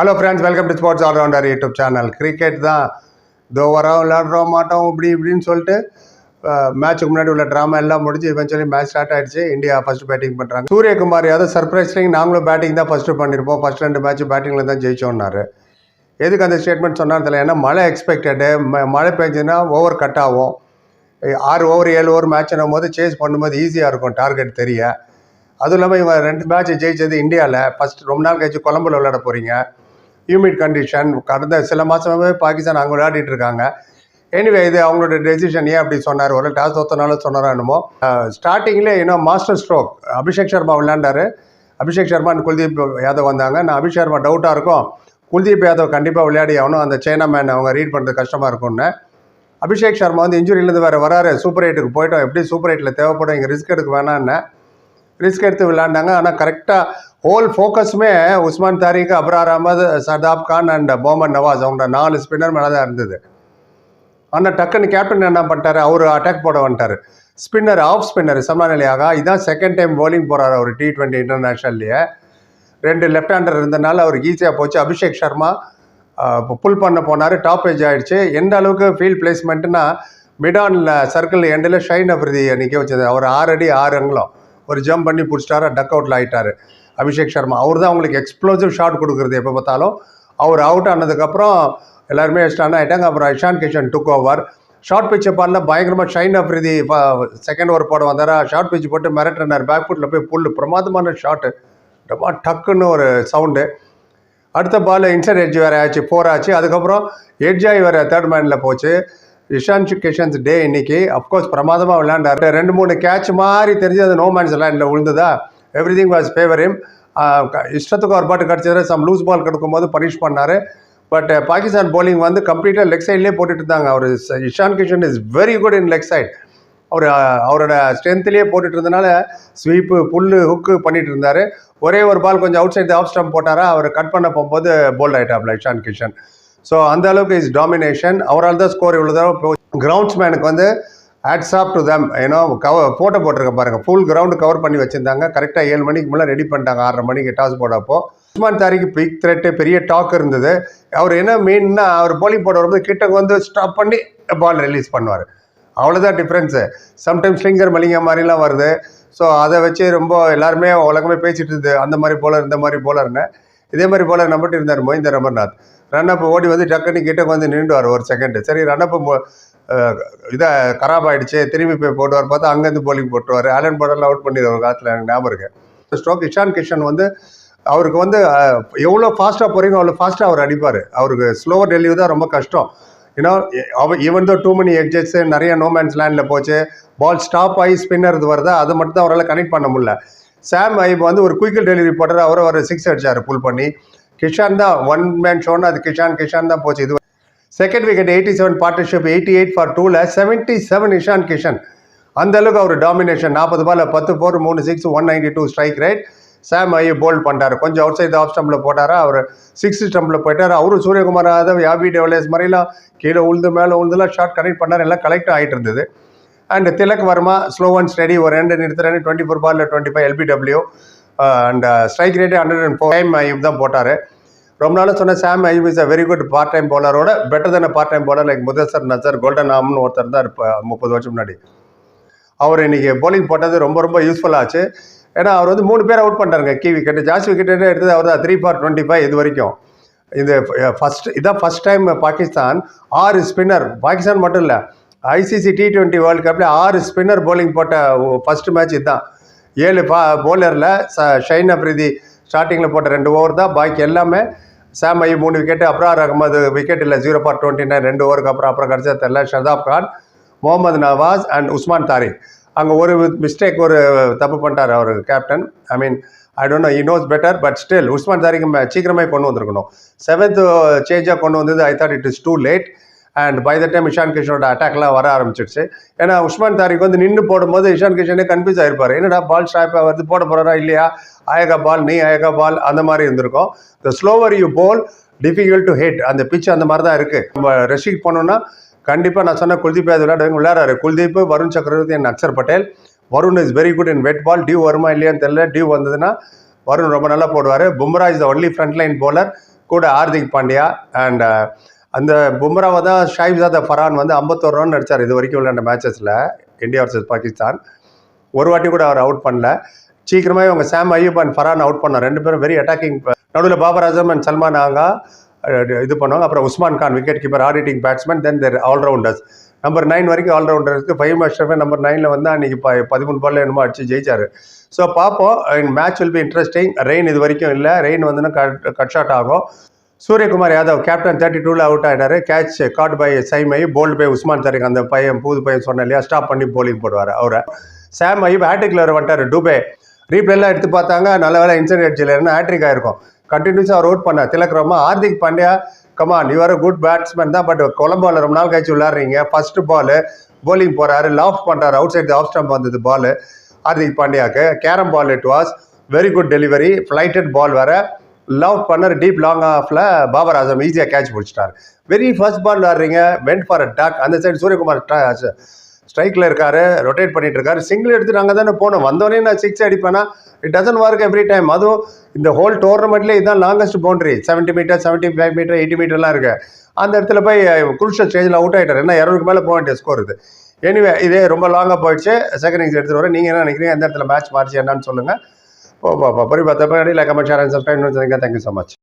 Hello friends welcome to sports allrounder YouTube channel cricket தான் இதோ வரோம் விளையாடுறோம் மாட்டோம் இப்படி இப்படின்னு சொல்லிட்டு மேட்ச்சுக்கு முன்னாடி உள்ள ட்ராமா எல்லாம் முடிஞ்சு இவென்ச்சுவலி மேட்ச் ஸ்டார்ட் ஆயிடுச்சு. இந்தியா ஃபஸ்ட்டு பேட்டிங் பண்ணுறாங்க சூரியகுமார் யாதவ் சர்ப்ரைஸ்லிங் நாங்களும் பேட்டிங் தான் ஃபஸ்ட்டு பண்ணியிருப்போம் ஃபஸ்ட் ரெண்டு மேட்ச் பேட்டிங்கில் தான் ஜெயிச்சோன்னாரு எதுக்கு அந்த ஸ்டேட்மெண்ட் சொன்னார் தெரியல. ஏன்னா மழை எக்ஸ்பெக்டடு மழை பெஞ்சுன்னா ஓவர் கட் ஆகும். ஆறு ஓவர் ஏழு ஓவர் மேட்ச்னும் போது சேஸ் பண்ணும்போது ஈஸியாக இருக்கும் டார்கெட் தெரிய. அதுவும் இல்லாமல் இவங்க ரெண்டு மேட்ச் ஜெயிச்சது இந்தியாவில் ஃபஸ்ட் ரொம்ப நாள் கழிச்சு கொலம்பில் விளையாட போகிறீங்க ஹியூமிட் கண்டிஷன் கடந்த சில மாதமாகவே பாகிஸ்தான் அங்கே விளையாடிட்டு இருக்காங்க. எனிவே இது அவங்களோட டெசிஷன் ஏன் அப்படி சொன்னார்? ஒரு டாஸ் தோத்தனால சொன்னாரோ என்னமோ? ஸ்டார்டிங்கில் இன்னும் மாஸ்டர் ஸ்ட்ரோக் அபிஷேக் சர்மா விளையாண்டாரு. அபிஷேக் சர்மா குல்தீப் யாதவ் வந்தாங்க. நான் அபிஷேக் சர்மா டவுட்டாக இருக்கும். குல்தீப் யாதவ் கண்டிப்பாக விளையாடி ஆகணும். அந்த சைனா மேன் அவங்க ரீட் பண்ணுறது கஷ்டமாக இருக்கும்னு. அபிஷேக் சர்மா வந்து இன்ஜுரியிலேருந்து வேறு வராரு. சூப்பர் எயிட்டுக்கு போயிட்டோம். எப்படி சூப்பர் எயிட்டில் தேவைப்படும்? இங்கே ரிஸ்க் எடுக்க வேணான்னு ரிஸ்க் எடுத்து விளாண்டாங்க ஆனால் கரெக்டாக ஹோல் ஃபோக்கஸுமே உஸ்மான் தாரிக் அப்ரார் அஹமது சதாப் கான் அண்ட் மொஹமத் நவாஸ் அவங்க நாலு ஸ்பின்னர் மேலே தான் இருந்தது. ஆனால் டக்குன்னு கேப்டன் என்ன பண்ணிட்டாரு? அவர் அட்டாக் போட வந்துட்டார். ஸ்பின்னர் ஆஃப் ஸ்பின்னர் சமநிலையாக. இதான் செகண்ட் டைம் போலிங் போகிறார் அவர் டி ட்வெண்ட்டி இன்டர்நேஷ்னல்லையே ரெண்டு லெஃப்ட் ஹேண்டர் இருந்தனால அவருக்கு ஈஸியாக போச்சு. அபிஷேக் சர்மா புல் பண்ண போனார். டாப் ஏஜ் ஆகிடுச்சு எந்த அளவுக்கு ஃபீல்ட் பிளேஸ்மெண்ட்டுன்னா மிடானில் சர்க்கிள் எண்டில் ஷைன் அபிரதி நிற்க வச்சது. அவர் ஆறு அடி ஆறு அங்குலம். ஒரு ஜம்ப் பண்ணி பிடிச்சிட்டாரு. டக் அவுட்டில் ஆகிட்டார் அபிஷேக் சர்மா. அவர் தான் அவங்களுக்கு எக்ஸ்ப்ளோசிவ் ஷாட் கொடுக்குறது எப்போ பார்த்தாலும். அவர் அவுட் ஆனதுக்கப்புறம் எல்லாருமே ஸ்டாண்ட் ஆகிட்டாங்க அப்புறம் Ishan Kishan took over short பிச்சை பாலில் பயங்கரமாக ஷைன் அப்ரிதி செகண்ட் ஓவர் போட வந்தாரா? ஷார்ட் பிச் போட்டு மிரட்டினார். பேக் ஃபுட்டில் போய் புல் பிரமாதமான ஷாட்டு ரொம்ப டக்குன்னு ஒரு சவுண்டு அடுத்த பால் இன்சைட் எட்ஜ் வேறு ஆச்சு ஃபோர் ஆச்சு. அதுக்கப்புறம் எட்ஜ் ஆகி வேறு தேர்ட் மேனில் போச்சு. இஷான் கிஷன்ஸ் டே இன்னைக்கு. அஃப்கோர்ஸ் பிரமாதமாக விளையாண்டாரு. ரெண்டு மூணு கேட்ச் மாதிரி தெரிஞ்சு அது நோ மேன்ஸ் லேண்டில் விழுந்ததா? எவ்ரிதிங் வாஸ் ஃபேவரிம் இஷ்டத்துக்கு ஒரு பாட்டு கிடச்சது சம் லூஸ் பால் கொடுக்கும்போது பனிஷ் பண்ணார். பட் பாகிஸ்தான் போலிங் வந்து கம்ப்ளீட்டாக லெக் சைட்லேயே போட்டுட்டு இருந்தாங்க அவர். Ishan Kishan is very good in leg side அவர் அவரோட ஸ்ட்ரென்த்லேயே போட்டுட்டு இருந்தனால ஸ்வீப்பு புல்லு ஹுக்கு பண்ணிட்டு இருந்தார். ஒரே ஒரு பால் கொஞ்சம் அவுட் சைட் ஆஃப் ஸ்டம்ப் போட்டாரா அவர் கட் பண்ண போகும்போது போல்ட் ஆயிட்டாப்ல இஷான் கிஷன் ஸோ அந்த அளவுக்கு இஸ் டாமினேஷன் அவரால் தான் ஸ்கோர் இவ்வளோ தடவை கிரவுண்ட்ஸ் மேனுக்கு வந்து ஹேட்ஸ் ஆஃப் டு தம் ஏன்னா கவர் ஃபோட்டோ போட்டிருக்க பாருங்கள் ஃபுல் கிரவுண்டு கவர் பண்ணி வச்சுருந்தாங்க. கரெக்டாக ஏழு மணிக்கு முன்னே ரெடி பண்ணிட்டாங்க. ஆறரை மணிக்கு டாஸ் போடப்போ உஸ்மான் தாரிக்கு பிக் த்ரெட்டு பெரிய டாக் இருந்தது. அவர் என்ன மெயின்னா அவர் போலிங் போட வரும்போது கிட்ட வந்து ஸ்டாப் பண்ணி பால் ரிலீஸ் பண்ணுவார். அவ்வளோதான் டிஃப்ரென்ஸு சம்டைம்ஸ் ஸ்லிங்கர் மலிங்க மாதிரிலாம் வருது. ஸோ அதை வச்சு ரொம்ப எல்லாருமே உலகமே பேசிட்டு இருந்தது. அந்த மாதிரி போலர் இந்த மாதிரி போலர்னு இதே மாதிரி போலர் நம்பிட்டு இருந்தார் மோஹிந்தர் அமர்நாத். ரன்னப் ஓடி வந்து டக்குன்னு கிட்ட வந்து நின்றுவார் ஒரு செகண்டு சரி ரன்னப்பு இதை கராப் ஆகிடுச்சு திரும்பி போய் போட்டுவார் பார்த்தா அங்கேருந்து போலிங் போட்டுருவார். ஆலன் பாடலில் அவுட் பண்ணிடுவாங்க ஒரு காலத்தில் எனக்கு ஞாபகம் இருக்கு. ஸ்ட்ரோக் இஷான் கிஷன் வந்து அவருக்கு வந்து எவ்வளோ ஃபாஸ்ட்டாக போகிறீங்க அவ்வளோ ஃபாஸ்ட்டாக அவர் அடிப்பார். அவருக்கு ஸ்லோவர் டெலிவரி தான் ரொம்ப கஷ்டம். ஏன்னா அவ even though too many edges நிறைய நோமேன்ஸ் லேண்டில் போச்சு பால் ஸ்டாப் ஆகி ஸ்பின்னர் இது வருதா அதை மட்டும் தான் அவரால் கனெக்ட் பண்ண முடியல. சாம் ஐப் வந்து ஒரு குயிக்கல் டெலிவரி போட்டார் அவர் ஒரு சிக்ஸ் அடிச்சார் புல் பண்ணி. கிஷான் தான் ஒன் மேன் ஷோன்னு அது கிஷான் கிஷான் தான் போச்சு. இது second wicket eighty seven partnership eighty eight for டூவில் செவன்ட்டி செவன் இஷான் கிஷன் அந்த அளவுக்கு அவர் டாமினேஷன் நாற்பது பால் பத்து ஃபோர் மூணு six one ninety two strike rate Sam ஐயோ போல்ட் பண்ணுறாரு கொஞ்சம் அவுட் சைட் ஆஃப் ஸ்டம்பில் போட்டாரா? அவர் சிக்ஸ் ஸ்டம்பில் போயிட்டார். அவரும் சூரியகுமார் யாதவ் யாபி டெவலேஸ் மாதிரிலாம் கீழே உழுந்து மேலே உழுந்துலாம் ஷார்ட் கனெக்ட் பண்ணார். எல்லாம் கலெக்ட் ஆகிட்டு இருந்தது. And Tilak Varma slow and steady ஒரு ரெண்டு நிறுத்துறாரு டுவெண்ட்டி ஃபோர் பாலில் twenty five LBW and strike ரேட்டே hundred and four time தான் போட்டார். ரொம்ப நாளாக சொன்ன Saim Ayub is a very good part time போலரோட better than part time bowler like Mudassar Nazar golden ஆம்னு ஒருத்தர் தான் இருப்பார் முப்பது வருஷம் முன்னாடி. அவர் இன்னைக்கு போலிங் போட்டது ரொம்ப ரொம்ப யூஸ்ஃபுல்லாக ஆச்சு. ஏன்னா அவர் வந்து மூணு பேர் அவுட் பண்ணிட்டாருங்க. கீ விக்கெட் ஜாஸ்தி விக்கெட் எடுத்தது அவர் தான் த்ரீ ஃபார் டுவெண்ட்டி ஃபைவ் இது வரைக்கும். இந்த ஃபஸ்ட் இதான் ஃபர்ஸ்ட் டைம் பாகிஸ்தான் ஆறு ஸ்பின்னர் பாகிஸ்தான் மட்டும் இல்லை ஐசிசி டி டுவெண்ட்டி வேர்ல்டு கப்பில் ஆறு ஸ்பின்னர் போலிங் போட்ட ஃபர்ஸ்ட் மேட்ச் இதுதான் ஏழு பா போலரில் ச ஷைன் அப்ரிதி ஸ்டார்டிங்கில் போட்ட ரெண்டு ஓவர் தான். பாக்கி எல்லாமே சாம் ஐ மூணு விக்கெட்டு அப்ரார் அகமது விக்கெட் இல்லை ஜீரோ பார் டுவெண்ட்டி நைன் ரெண்டு ஓவருக்கு அப்புறம் அப்புறம் கிடச்சா தெரில ஷதாப் கான் முகமது நவாஸ் அண்ட் உஸ்மான் தாரிக். அங்கே ஒரு மிஸ்டேக் ஒரு தப்பு பண்ணிட்டார் அவர் captain I mean I don't know he knows better but still Usman Tariq சீக்கிரமே கொண்டு வந்திருக்கணும். செவன்த் சேஞ்சாக கொண்டு வந்தது I thought it is too late and by the time Ishan கிஷனோட அட்டாக்லாம் வர ஆரம்பிச்சிடுச்சு ஏன்னா உஸ்மான் தாரிக் வந்து நின்று போடும்போது இஷான் கிஷனே கன்ஃபியூஸ் ஆகிருப்பார் என்னடா பால் ஸ்ட்ராப்பாக வருது போட போகிறாரா இல்லையா? ஆயகா பால் நீ ஆயகா பால் அந்த மாதிரி இருந்திருக்கும். The slower you bowl difficult to hit அந்த பிச் அந்த மாதிரி தான் இருக்குது நம்ம ரெஸ்ட்ரிக்ட் போனோம்னா கண்டிப்பாக நான் சொன்ன குல்தீப் யாதவ் விளையாடுவாங்க விளையாடுறாரு. Kuldeep Varun Chakravarthy and Axar Patel. Varun is very good in wet ball dew வருமா இல்லையான்னு தெரியல. டியூ வந்ததுன்னா வருண் ரொம்ப நல்லா போடுவார். Bumrah is the only front line bowler கூட ஹார்திக் பாண்டியா. அண்ட் அந்த பும்ராவை தான் ஷாயிப்சாத் ஃபரான் வந்து ஐம்பத்தோரு ரன் அடித்தார் இது வரைக்கும் விளையாண்ட மேட்சஸில் இந்தியா வர்சஸ் பாகிஸ்தான். ஒரு வாட்டி கூட அவர் அவுட் பண்ணல. சீக்கிரமாக இவங்க சாம் ஐயூப் அண்ட் ஃபரான் அவுட் பண்ணார் ரெண்டு பேரும் வெரி அட்டாக்கிங் நடுவில் பாபர் ஆசம் அண்ட் சல்மான் ஆங்கா இது பண்ணுவாங்க அப்புறம் Usman Khan wicket keeper auditing batsman then there allrounders number nine வரைக்கும் ஆல்ரவுண்டர்ஸ்க்கு ஃபைவ் அஷ்ரஃபே நம்பர் நைனில் வந்து அன்றைக்கி ப பதிமூணு பால்ல என்னமோ அடிச்சு ஜெயிச்சார். ஸோ பார்ப்போம் match will be interesting rain இது வரைக்கும் இல்லை. ரெயின் வந்துன்னா கட் கட் ஷாட் ஆகும். சூரியகுமார் யாதவ் கேப்டன் தேர்ட்டி டூவில் அவுட் ஆகிட்டாரு கேட்ச் காட் பை சைமை போல்டு பை உஸ்மான் தரிக் அந்த பையன் புது பையன் சொன்ன இல்லையா ஸ்டாப் பண்ணி போலிங் போடுவார் அவரை. சாம் ஐயூப் ஹேட்ரிக்ல வந்துட்டார் டூபே ரீப்ளேலாம் எடுத்து பார்த்தாங்க நல்ல வேலை இன்சென்ட் அடிச்சில் ஹேட்ரிக் ஆயிருக்கும். கண்டினியூஸாக அவர் அவுட் பண்ணார். Tilak ரோமா Hardik Pandya come on your good batsman தான் பட் கொலம்போவில் ரொம்ப நாள் கழிச்சு விளாட்றீங்க ஃபர்ஸ்ட் பால் போலிங் போகிறாரு லாஃப் பண்ணுறாரு அவுட் சைடு ஆஃப் ஸ்டம்ப் வந்தது ball Hardik பாண்டியாவுக்கு carrom ball it was very good delivery flighted ball வேறு. லவ் பண்ணர் டீப் லாங் ஆஃப்ல பாபர் ஆசம் ஈஸியாக கேட்ச் பிடிச்சிட்டார் வெரி ஃபர்ஸ்ட் பால் ஆடுறீங்க வென்ட் ஃபார் அ டாக் அந்த சைடு சூரியகுமார் ஸ்ட்ரைக்கில் இருக்காரு ரொட்டேட் பண்ணிட்டு இருக்காரு. சிங்கிள் எடுத்து நாங்கள் தானே போனோம். வந்தோடனே நான் six அடிப்பேன்னா it doesn't work every time அதுவும் இந்த ஹோல் டோர்னமெண்ட்லேயே இதுதான் longest boundary seventy metre seventy five metre eighty மீட்டர்லாம் இருக்கு. அந்த இடத்துல போய் குருஷல் ஸ்டேஜில் அவுட் ஆகிட்டார் என்ன இரநூறுக்கு மேலே போக வேண்டிய ஸ்கோர் இது. எனிவே இதே ரொம்ப லாங்காக போயிடுச்சு. செகண்ட் இன்னிங்ஸ் எடுத்துகிட்டு வரேன் நீங்கள் என்ன நினைக்கிறீங்க? எந்த இடத்துல மேட்ச் மாறிச்சு என்னன்னு சொல்லுங்கள் Oh, Papa, Puribata, like a much and subscribe. Thank you so much.